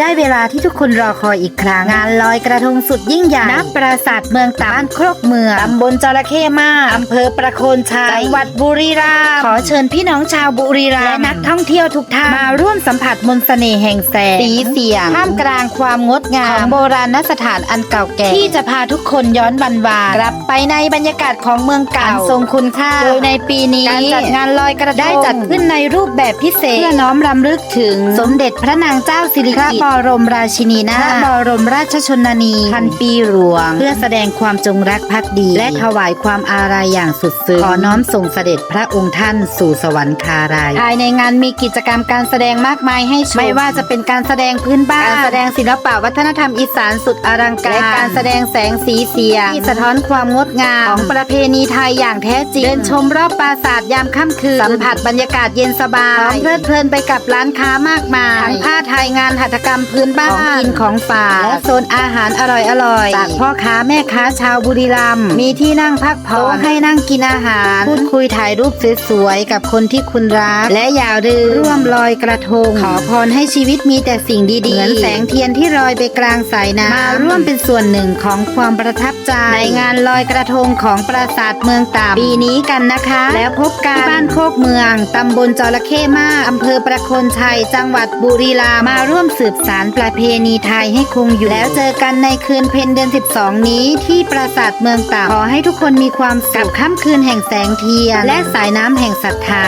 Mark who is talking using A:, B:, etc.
A: ได้เวลาที่ทุกคนรอคอยอีกครั้ง งานลอยกระทงสุดยิ่งใหญ่ณปราสาทเมืองตาบ้านโครกเมืองตำบลจระเข้มากอำเภอประโคนชัยจังหวัดบุรีรัมย์ขอเชิญพี่น้องชาวบุรีรัมย์และนักท่องเที่ยวทุกท่านมาร่วมสัมผัสมนต์เสน่ห์แห่งแสงสีเสียงท่ามกลางความงดงามของโบราณสถานอันเก่าแก่ที่จะพาทุกคนย้อนวันวานกลับไปในบรรยากาศของเมืองเก่าอันทรงคุณค่าโดยในปีนี้การจัดงานลอยกระทงได้จัดขึ้นในรูปแบบพิเศษเพื่อน้อมรำลึกถึงสมเด็จพระนางเจ้าสิริกิติ์พระบรมราชินีนาถพระบรมราชชนนี พันปีหลวง เพื่อแสดงความจงรักภักดี และถวายความอาลัยอย่างสุดซึ้งขอน้อมส่งเสด็จพระองค์ท่านสู่สวรรคารายภายในงานมีกิจกรรมการแสดงมากมายให้ชมไม่ว่าจะเป็นการแสดงพื้นบ้านการแสดงศิลปะวัฒนธรรมอีสานสุดอลังการและการแสดงแสงสีเสียงที่สะท้อนความงดงามของประเพณีไทยอย่างแท้จริงเดินชมรอบปราสาทยามค่ำคืนสัมผัสบรรยากาศเย็นสบายพร้อมเพลิดเพลินไปกับร้านค้ามากมายทั้งผ้าไทยงานหัตถกรรมพื้นบ้านของกินของฝากและโซนอาหารอร่อยๆจากพ่อค้าแม่ค้าชาวบุรีรัมย์มีที่นั่งพักผ่อนให้นั่งกินอาหาร พูดคุยถ่ายรูปสวยๆกับคนที่คุณรัก และอย่าลืมร่วมลอยกระทง ขอพรให้ชีวิตมีแต่สิ่งดีๆเหมือนแสงเทียนที่ลอยไปกลางสายน้ำมาร่วมเป็นส่วนหนึ่งของความประทับใจในงานลอยกระทงของปราสาทเมืองตากปีนี้กันนะคะ แล้วพบกันที่บ้านโคกเมืองตำบลจระเข้มากอำเภอประโคนชัย จังหวัดบุรีรัมย์มาร่วมสืบสารประเพณีไทยให้คงอยู่แล้วเจอกันในคืนเพ็ญเดือน 12 นี้ ที่ปราสาทเมืองตากขอให้ทุกคนมีความสุขกับค่ำคืนแห่งแสงเทียน และสายน้ำแห่งศรัทธา